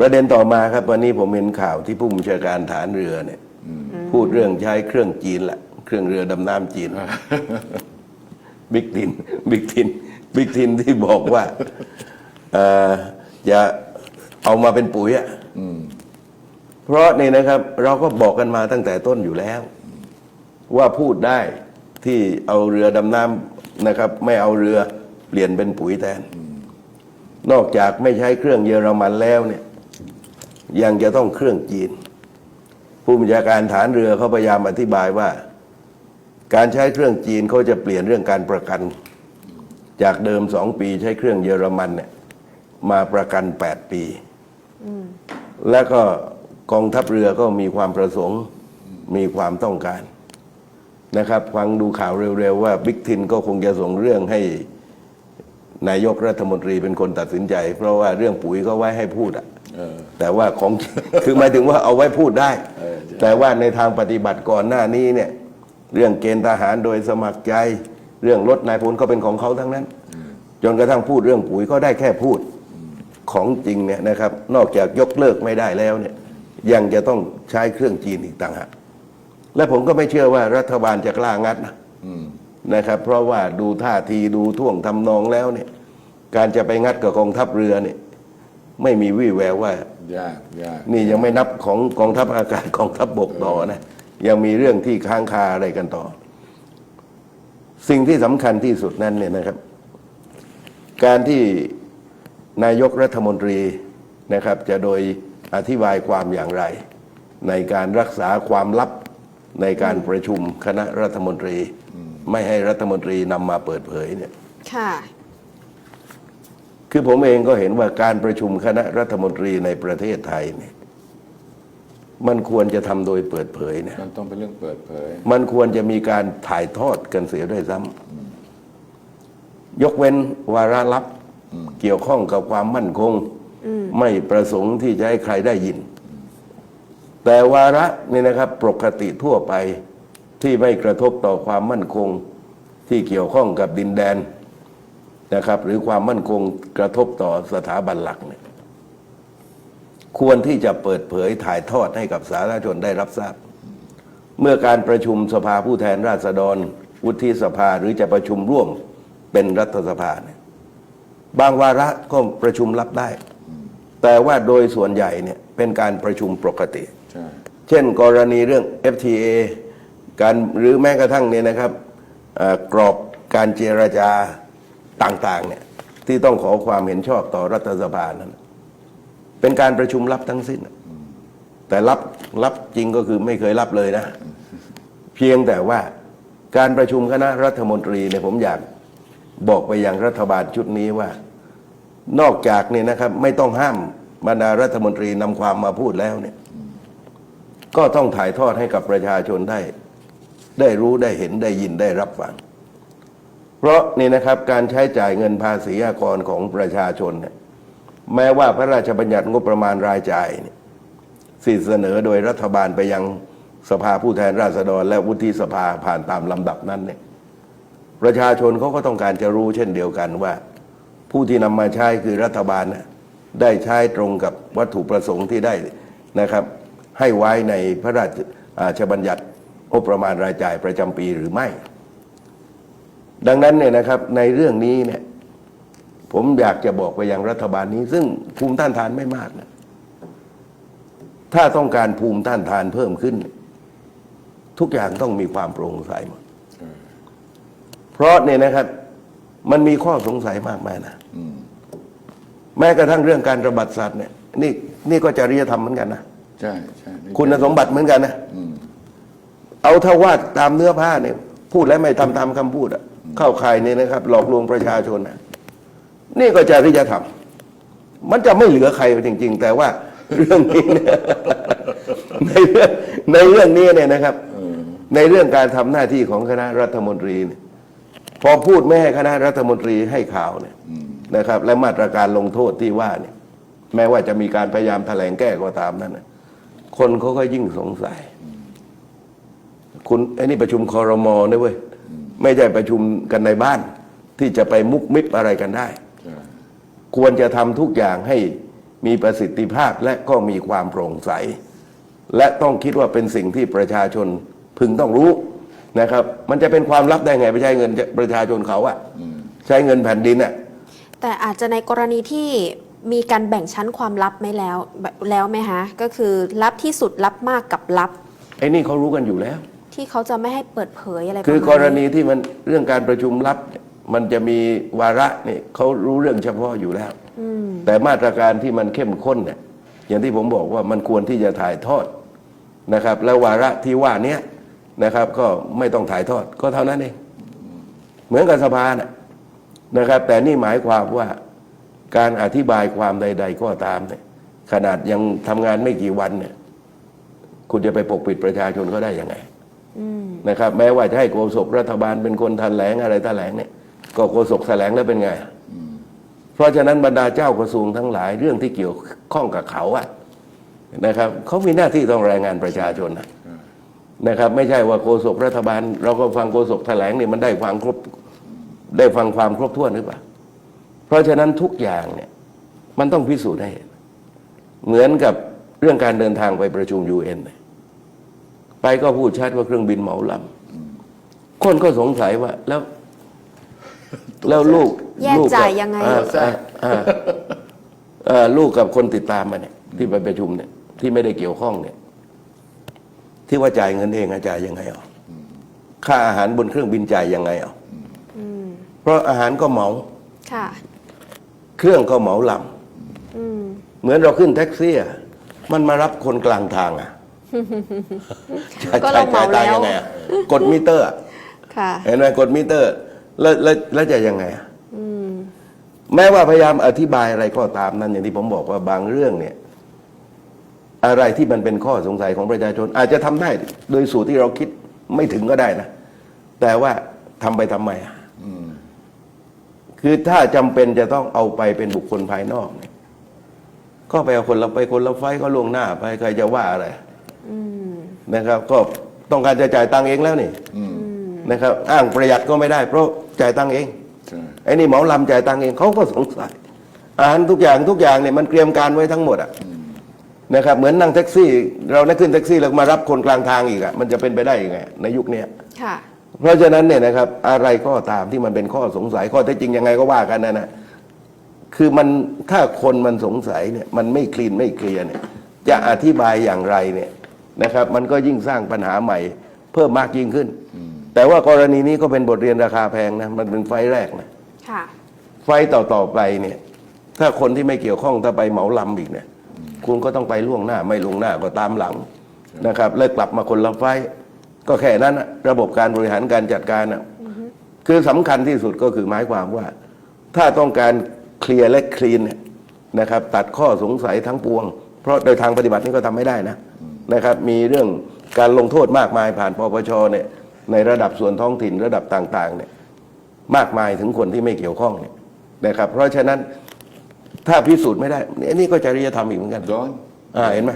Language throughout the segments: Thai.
ประเด็นต่อมาครับ วันนี้ผมเห็นข่าวที่ผู้บัญชาการฐานเรือเนี่ยพูดเรื่องใช้เครื่องจีนแหละเครื่องเรือดำน้ำจีนบิ๊กทินบิ๊กทินบิ๊กทินที่บอกว่าเอ่อจะเอามาเป็นปุ๋ยอะเพราะนี่นะครับ เราก็บอกกันมาตั้งแต่ต้นอยู่แล้ว ว่าพูดได้ที่เอาเรือดำน้ำนะครับ ไม่เอาเรือเปลี่ยนเป็นปุ๋ยแทน นอกจากไม่ใช้เครื่องเยอรมันแล้วเนี่ย ยังจะต้องเครื่องจีน ผู้บัญชาการฐานเรือเขาพยายามอธิบายว่า การใช้เครื่องจีนเขาจะเปลี่ยนเรื่องการประกัน จากเดิมสองปีใช้เครื่องเยอรมันเนี่ยมาประกันแปดปี แล้วก็กองทัพเรือก็มีความประสงค์มีความต้องการนะครับฟังดูข่าวเร็วๆว่าบิ๊กทินก็คงจะส่งเรื่องให้นายกรัฐมนตรีเป็นคนตัดสินใจ เพราะว่าเรื่องปุ๋ยก็ไว้ให้พูดอะ แต่ว่าของคือหมายถึงว่าเอาไว้พูดได้เออใช่แต่ว่าในทางปฏิบัติก่อนหน้านี้เนี่ย เรื่องเกณฑ์ทหารโดยสมัครใจ เรื่องลดนายพลก็เป็นของเขาทั้งนั้น จนกระทั่งพูดเรื่องปุ๋ยก็ได้แค่พูดของจริงเนี่ยนะครับ นอกจากยกเลิกไม่ได้แล้วเนี่ย ยังจะต้องใช้เครื่องจีนอีกต่างหากและผมก็ไม่เชื่อว่ารัฐบาลจะกล้างัดนะอืมนะครับ เพราะว่าดูท่าทีดูท่วงทำนองแล้วเนี่ย การจะไปงัดกับกองทัพเรือเนี่ย ไม่มีวี่แววว่ายากยากนี่ยังไม่นับของกองทัพอากาศกองทัพบกต่อนะ ยังมีเรื่องที่ค้างคาอะไรกันต่อ สิ่งที่สำคัญที่สุดนั้นเนี่ยนะครับ การที่นายกรัฐมนตรีนะครับ จะโดยอธิบายความอย่างไร ในการรักษาความลับในการประชุมคณะรัฐมนตรี ไม่ให้รัฐมนตรีนำมาเปิดเผยเนี่ยค่ะ คือผมเองก็เห็นว่าการประชุมคณะรัฐมนตรีในประเทศไทยเนี่ยมันควรจะทำโดยเปิดเผยนะ มันต้องเป็นเรื่องเปิดเผย มันควรจะมีการถ่ายทอดกันเสียด้วยซ้ำยกเว้นวาระลับเกี่ยวข้องกับความมั่นคง ไม่ประสงค์ที่จะให้ใครได้ยิน แต่วาระนี่นะครับ ปกติทั่วไปที่ไม่กระทบต่อความมั่นคง ที่เกี่ยวข้องกับดินแดน นะครับ หรือความมั่นคงกระทบต่อสถาบันหลักเนี่ยควรที่จะเปิดเผยถ่ายทอดให้กับสาธารณชนได้รับทราบ เมื่อการประชุมสภาผู้แทนราษฎร วุฒิสภาหรือจะประชุมร่วมเป็นรัฐสภาเนี่ยบางวาระก็ประชุมรับได้ แต่ว่าโดยส่วนใหญ่เนี่ยเป็นการประชุมปกติ เช่นกรณีเรื่อง FTA การหรือแม้กระทั่งเนี่ยนะครับกรอบการเจรจา ต่างๆเนี่ยที่ต้องขอความเห็นชอบต่อรัฐสภานั้นเป็นการประชุมลับทั้งสิ้น แต่รับรับจริงก็คือไม่เคยรับเลยนะ เพียงแต่ว่าการประชุมคณะรัฐมนตรีเนี่ยผมอยากบอกไปยังรัฐบาลชุดนี้ว่า นอกจากเนี่ยนะครับไม่ต้องห้ามบรรดารัฐมนตรีนำความมาพูดแล้วเนี่ย ก็ต้องถ่ายทอดให้กับประชาชนได้ ได้รู้ได้เห็นได้ยินได้รับฟัง เพราะนี่นะครับการใช้จ่ายเงินภาษีอากรของประชาชนเนี่ยแม้ว่าพระราชบัญญัติงบประมาณรายจ่ายเนี่ยสิเสนอโดยรัฐบาลไปยังสภาผู้แทนราษฎร และวุฒิสภาผ่านตามลำดับนั้นเนี่ยประชาชนเขาก็ต้องการจะรู้เช่นเดียวกันว่า ผู้ที่นำมาใช้คือรัฐบาลนะได้ใช้ตรงกับวัตถุประสงค์ที่ได้นะครับ ให้ไว้ในพระราชบัญญัติงบประมาณรายจ่ายประจำปีหรือไม่ ดังนั้นเนี่ยนะครับในเรื่องนี้เนี่ยผมอยากจะบอกไปยังรัฐบาลนี้ ซึ่งภูมิต้านทานไม่มากนะถ้าต้องการภูมิต้านทานเพิ่มขึ้น ทุกอย่างต้องมีความโปร่งใสหมดเพราะเนี่ยนะครับ มันมีข้อสงสัยมากมายนะอืมแม้กระทั่งเรื่องการระบาดสัตว์เนี่ยนี่นี่ก็จริยธรรมเหมือนกันนะใช่ใช่นี่คุณสมบัติเหมือนกันนะอืมเอาถ้าว่าตามเนื้อผ้าเนี่ย พูดแล้วไม่ทำตามคำพูดอะ เข้าข่ายเนี่ยนะครับ หลอกลวงประชาชนนะนี่ก็จริยธรรม มันจะไม่เหลือใครจริง ๆ แต่ว่าเรื่องนี้เนี่ยในเรื่องในเรื่องนี้เนี่ยนะครับเออในเรื่องการทำหน้าที่ของคณะรัฐมนตรีเนี่ยพอพูดไม่ให้คณะรัฐมนตรีให้ข่าวเนี่ยอืมนะครับ และมาตรการลงโทษที่ว่าเนี่ย แม้ว่าจะมีการพยายามแถลงแก้ก็ตามนั่นนะคนเขาก็ยิ่งสงสัย คุณไอ้นี่ประชุมคอรมอนะเว้ย ไม่ใช่ประชุมกันในบ้าน ที่จะไปมุกมิบอะไรกันได้ใช่ควรจะทำทุกอย่างให้มีประสิทธิภาพและก็มีความโปร่งใส และต้องคิดว่าเป็นสิ่งที่ประชาชนพึงต้องรู้นะครับ มันจะเป็นความลับได้ไงไปใช้เงินประชาชนเขาอะใช้เงินแผ่นดินอะแต่อาจจะในกรณีที่มีการแบ่งชั้นความลับไหมแล้วแบบแล้วไหมคะก็คือลับที่สุดลับมากกับลับไอ้นี่เขารู้กันอยู่แล้ว ที่เขาจะไม่ให้เปิดเผยอะไรคือประกมาณรณีที่มันเรื่องการประชุมลับเนี่ยมันจะมีวาระนี่เขารู้เรื่องเฉพาะอยู่แล้วอืมแต่มาตรการที่มันเข้มข้นเนี่ยอย่างที่ผมบอกว่ามันควรที่จะถ่ายทอดนะครับ แล้ววาระที่ว่าเนี้ยนะครับ ก็ไม่ต้องถ่ายทอดก็เท่านั้นเองเหมือนกับสภานะนะครับ แต่นี่หมายความว่าการอธิบายความใด ๆ ก็ตามเนี่ยขนาดยังทำงานไม่กี่วันเนี่ยคุณจะไปปกปิดประชาชนก็ได้ยังไงอืม นะครับแม้ว่าจะให้โฆษกรัฐบาลเป็นคนแถลงอะไรแถลงเนี่ยก็โฆษกแถลงแล้วเป็นไง เพราะฉะนั้นบรรดาเจ้ากระทรวงทั้งหลายเรื่องที่เกี่ยวข้องกับเขาอะนะครับเขามีหน้าที่ต้องรายงานประชาชนนะนะครับไม่ใช่ว่าโฆษกรัฐบาล เราก็ฟังโฆษกแถลงเนี่ยมันได้ฟังครบได้ฟังความครบถ้วนหรือเปล่า เพราะฉะนั้นทุกอย่างเนี่ยมันต้องพิสูจน์ให้เห็นเหมือนกับเรื่องการเดินทางไปประชุมยูเอ็น ไปก็พูดชัดว่าเครื่องบินเหมาลำคนก็สงสัยว่าแล้ว แล้วลูกแยกลูจ่ายกับยังไง อ่าอ่าอ่าเอ่อลูกกับคนติดตามมาเนี่ย ที่ไปประชุมเนี่ย ที่ไม่ได้เกี่ยวข้องเนี่ย ที่ว่าจ่ายเงินเองอะจ่ายยังไงอะค่าอาหารบนเครื่องบินจ่ายยังไงอะอืมเพราะอาหารก็เหมา ค่ะ เครื่องก็เหมาลอืมำเหมือนเราขึ้นแท็กซี่อะมันมารับคนกลางทางอะ จ่ายก็เราเหมาจ่ายตังค์แล้วยังไงอะกดมิเตอร์อะค่ะเห็นไหมกดมิเตอร์ แล้วแล้วแล้วจะยังไงอะอืมแม้ว่าพยายามอธิบายอะไรก็ตามนั้นอย่างที่ผมบอกว่าบางเรื่องเนี่ย อะไรที่มันเป็นข้อสงสัยของประชาชน อาจจะทำได้โดยสูตรที่เราคิดไม่ถึงก็ได้นะ แต่ว่าทำไปทำไมอะคือถ้าจำเป็นจะต้องเอาไปเป็นบุคคลภายนอกเนี่ยก็ไปเอาคนละไปคนละไฟล์ก็ล่วงหน้าไปใครจะว่าอะไรอืม นะครับ ก็ต้องการจะจ่ายตังค์เองแล้วนี่อืมนะครับ อ้างประหยัดก็ไม่ได้ เพราะจ่ายตังค์เองใช่ไอ้นี่เหมาลำจ่ายตังค์เองเขาก็สงสัยอาหารทุกอย่างทุกอย่างเนี่ยมันเตรียมการไว้ทั้งหมดอะนะครับ เหมือนนั่งแท็กซี่ เรานั่งขึ้นแท็กซี่แล้วมารับคนกลางทางอีกอะมันจะเป็นไปได้ยังไงในยุคเนี้ยค่ะเพราะฉะนั้นเนี่ยนะครับ อะไรก็ตามที่มันเป็นข้อสงสัยข้อเท็จจริงยังไงก็ว่ากันนะนะคือมันถ้าคนมันสงสัยเนี่ย มันไม่คลีนไม่เคลียร์เนี่ย จะอธิบายอย่างไรเนี่ย นะครับ มันก็ยิ่งสร้างปัญหาใหม่ เพิ่มมากยิ่งขึ้น แต่ว่ากรณีนี้ก็เป็นบทเรียนราคาแพงนะมันเป็นไฟล์แรกนะค่ะไฟต์ต่อๆไปเนี่ย ถ้าคนที่ไม่เกี่ยวข้องถ้าไปเหมาลำอีกเนี่ย คุณก็ต้องไปล่วงหน้า ไม่ล่วงหน้าก็ตามหลังนะครับแล้วกลับมาคนละไฟต์ก็แค่นั้นน่ะระบบการบริหารการจัดการน่ะคือสำคัญที่สุดก็คือหมายความว่า ถ้าต้องการเคลียร์และคลีนเนี่ยนะครับ ตัดข้อสงสัยทั้งปวง เพราะโดยทางปฏิบัตินี่ก็ทำไม่ได้นะ นะครับมีเรื่องการลงโทษมากมายผ่านปปชเนี่ยในระดับส่วนท้องถิ่นระดับต่างๆเนี่ยมากมายถึงคนที่ไม่เกี่ยวข้องเนี่ยนะครับ เพราะฉะนั้นถ้าพิสูจน์ไม่ได้อันนี่ก็จริยธรรมอีกเหมือนกันย้อนอ่าเห็นไหม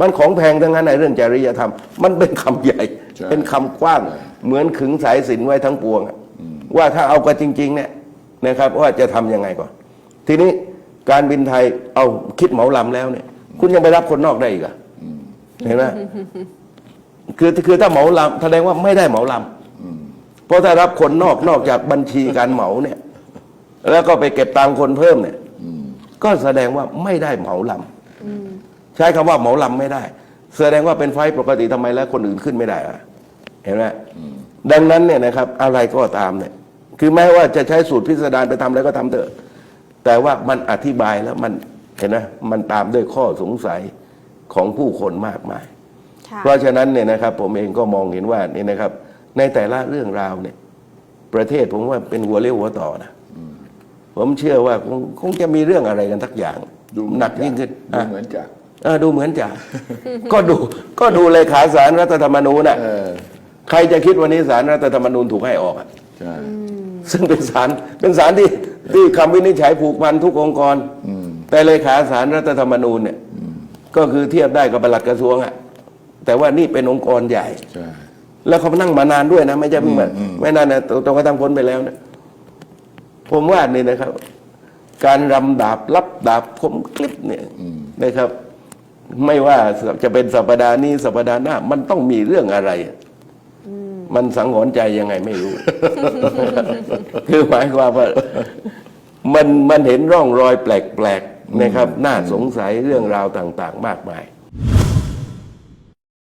มันของแพงทั้งนั้นในเรื่องจริยธรรม มันเป็นคำใหญ่ใช่เป็นคำกว้าง เหมือนขึงสายสิญจนไว้ทั้งปวงอะว่าถ้าเอากันจริงๆเนี่ยนะครับว่าจะทำยังไงก่อน ทีนี้การบินไทยเอาคิดเหมาลำแล้วเนี่ย คุณยังไปรับคนนอกได้อีกเหรอะ เห็นไหมคือคือถ้าเหมาลำแสดงว่าไม่ได้เหมาลำเพราะถ้ารับคนนอกนอกจากบัญชีการเหมาเนี่ย แล้วก็ไปเก็บตังค์คนเพิ่มเนี่ยก็แสดงว่าไม่ได้เหมาลำใช้คำว่าเหมาลำไม่ได้ แสดงว่าเป็นไฟล์ปกติทำไมแล้วคนอื่นขึ้นไม่ได้อะเห็นไหมดังนั้นเนี่ยนะครับ อะไรก็ตามเนี่ย คือแม้ว่าจะใช้สูตรพิสดารไปทำอะไรก็ทำเถอะ แต่ว่ามันอธิบายแล้วมันเห็นไหมมันตามด้วยข้อสงสัย ของผู้คนมากมายค่ะเพราะฉะนั้นเนี่ยนะครับผมเองก็มองเห็นว่านี่นะครับ ในแต่ละเรื่องราวเนี่ย ประเทศผมว่าเป็นหัวเลี้ยวหัวต่อนะผมเชื่อว่าคงคงจะมีเรื่องอะไรกันทักอย่างดูหนักยิ่งขึ้นดูอะเหมือนจะเออดูเหมือนจะก็ดูก็ดูเลขาสารรัฐธรรมนูญน่ะเออใครจะคิดวันนี้สารรัฐธรรมนูญถูกให้ออกอะใช่ซึ่งเป็นสารเป็นสารที่ที่คำวินิจฉัยผูกพันทุกองค์กร แต่เลขาสารรัฐธรรมนูญเนี่ย ก็คือเทียบได้กับปลัดกระทรวงอะแต่ว่านี่เป็นองค์กรใหญ่ ใช่ แล้วเขานั่งมานานด้วยนะ ไม่ใช่เพิ่งมาไม่นานนะจนกระทั่งพ้นไปแล้วนะผมว่านี่นะครับ การรำดาบรับดาบคมคลิปเนี่ยนะครับ ไม่ว่าจะเป็นสัปดาห์นี้สัปดาห์หน้า มันต้องมีเรื่องอะไรอะมันสังหรณ์ใจยังไงไม่รู้ คือหมายความว่า มันมันเห็นร่องรอยแปลกๆ นะครับน่าสงสัยเรื่องราวต่าง ๆ มากมาย